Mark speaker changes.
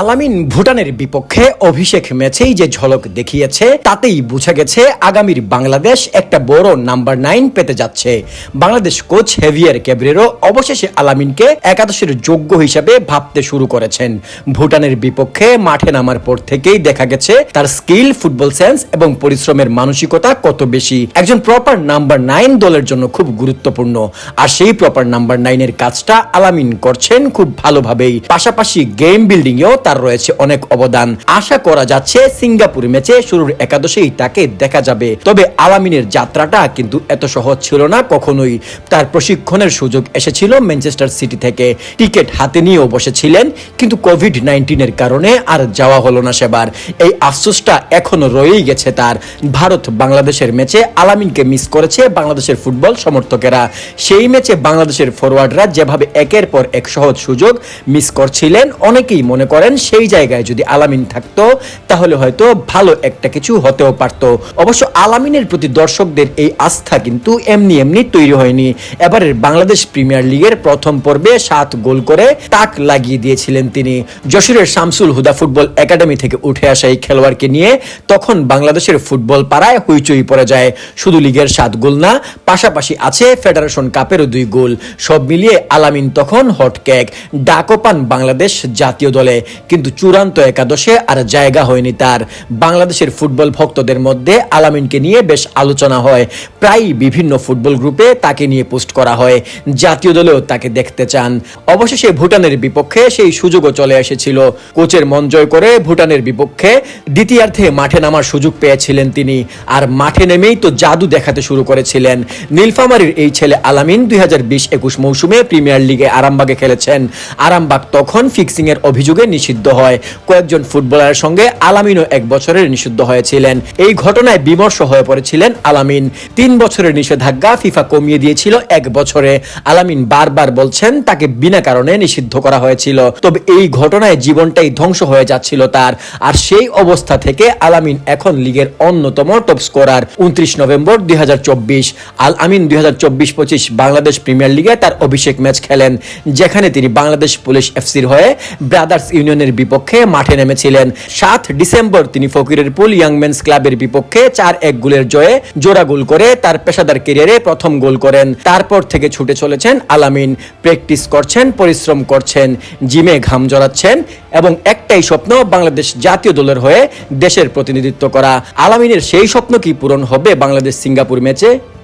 Speaker 1: আলামিন ভুটানের বিপক্ষে অভিষেক ম্যাচেই যে ঝলক দেখিয়েছে, তাতেই বোঝা গেছে আগামীর বাংলাদেশ একটা বড় নাম্বার নাইন পেতে যাচ্ছে। বাংলাদেশ কোচ হেভিয়ার ক্যাবরেরো অবশেষে আলামিনকে একাদশের যোগ্য হিসাবে ভাবতে শুরু করেছেন। ভুটানের বিপক্ষে মাঠে নামার পর থেকেই দেখা গেছে তার স্কিল, ফুটবল সেন্স এবং পরিশ্রমের মানসিকতা কত বেশি। একজন প্রপার নাম্বার নাইন দলের জন্য খুব গুরুত্বপূর্ণ। আর সেই প্রপার নাম্বার নাইনের কাজটা আলামিন করছেন খুব ভালোভাবেই। পাশাপাশি গেম বিল্ডিং এও তার রয়েছে অনেক অবদান। আশা করা যাচ্ছে সিঙ্গাপুর ম্যাচে শুরুর একাদশেই তাকে দেখা যাবে। তবে আলামিনের যাত্রাটা কিন্তু এত সহজ ছিল না কখনোই। তার প্রশিক্ষণের সুযোগ এসেছিল ম্যানচেস্টার সিটি থেকে। টিকিট হাতে নিয়েও বসেছিলেন, কিন্তু কোভিড নাইন্টিনের কারণে আর যাওয়া হলো না সেবার। এই আফসোসটা এখনও রয়েই গেছে তার। ভারত বাংলাদেশের ম্যাচে আলামিনকে মিস করেছে বাংলাদেশের ফুটবল সমর্থকেরা। সেই ম্যাচে বাংলাদেশের ফরওয়ার্ডরা যেভাবে একের পর এক সহজ সুযোগ মিস করছিলেন, অনেকেই মনে করেন সেই জায়গায় যদি আলামিন থাকতো, তাহলে হয়তো ভালো একটা কিছু হতেও পারত। অবশ্য আলামিনের প্রতি দর্শকদের এই আস্থা কিন্তু এমনি এমনি তৈরি হয়নি। এবারের বাংলাদেশ প্রিমিয়ার লিগের প্রথম পর্বে সাত গোল করে তাক লাগিয়ে দিয়েছিলেন তিনি। যশোরের শামসুল হুদা ফুটবল একাডেমি থেকে উঠে আসা এই খেলোয়াড়কে নিয়ে তখন বাংলাদেশের ফুটবল পাড়ায় হইচই পড়ে যায়। শুধু লিগের সাত গোল না, পাশাপাশি আছে ফেডারেশন কাপেরও দুই গোল। সব মিলিয়ে আলামিন তখন হটকেক ডাকও পান বাংলাদেশ জাতীয় দলে। কিন্তু চূড়ান্ত একাদশে আর জায়গা হয়নি তার। বাংলাদেশের ফুটবল ভক্তদের মধ্যে আলামিনকে নিয়ে বেশ আলোচনা হয়। প্রায় বিভিন্ন ফুটবল গ্রুপে তাকে নিয়ে পোস্ট করা হয়। জাতীয় দলেও তাকে দেখতে চান। অবশেষে ভুটানের বিপক্ষে সেই সুযোগও চলে এসেছিল। কোচের মন জয় করে ভুটানের বিপক্ষে দ্বিতীয়ার্ধে মাঠে নামার সুযোগ পেয়েছিলেন তিনি। আর মাঠে নেমেই তো জাদু দেখাতে শুরু করেছিলেন। নীলফামারীর এই ছেলে আলামিন দুই হাজার বিশ একুশ মৌসুমে প্রিমিয়ার লিগে আরামবাগে খেলেছেন। আরামবাগ তখন ফিক্সিং এর অভিযোগে নিষিদ্ধ হয়। কয়েকজন ফুটবলারের সঙ্গে আলামিনও এক বছরের নিষিদ্ধ হয়েছিলেন। এই ঘটনায় বিমর্ষ হয়ে পড়েছিলেন আলামিন। তিন বছরের নিষেধাজ্ঞা ফিফা কমিয়ে দিয়েছিল এক বছরে। আলামিন বারবার বলছেন তাকে বিনা কারণে নিষিদ্ধ করা হয়েছিল। তবে এই ঘটনায় জীবনটাই ধ্বংস হয়ে যাচ্ছিল তার। আর সেই অবস্থা থেকে আলামিন এখন লিগের অন্যতম টপ স্কোরার উনত্রিশ নভেম্বর দুই হাজার চব্বিশ। আল আমিন দুই হাজার চব্বিশ পঁচিশ বাংলাদেশ প্রিমিয়ার লিগে তার অভিষেক ম্যাচ খেলেন। যেখানে তিনি বাংলাদেশ পুলিশ এফসির হয়ে ব্রাদার্স ইউনিয়নের বিপক্ষে মাঠে নেমেছিলেন। সাত ডিসেম্বর তিনি ফকিরের পুল ইয়াংম্যানস ক্লাবের বিপক্ষে চার এক গোলের জয়ে জোড়া গোল করে তার পেশাদার ক্যারিয়ারে প্রথম গোল করেন। তারপর থেকে ছুটে চলেছেন আলামিন। প্র্যাকটিস করছেন, পরিশ্রম করছেন, জিমে ঘাম জড়াচ্ছেন এবং একটাই স্বপ্ন, বাংলাদেশ জাতীয় দলের হয়ে দেশের প্রতিনিধিত্ব করা। আলামিনের সেই স্বপ্ন কি পূরণ হবে বাংলাদেশ সিঙ্গাপুর ম্যাচে?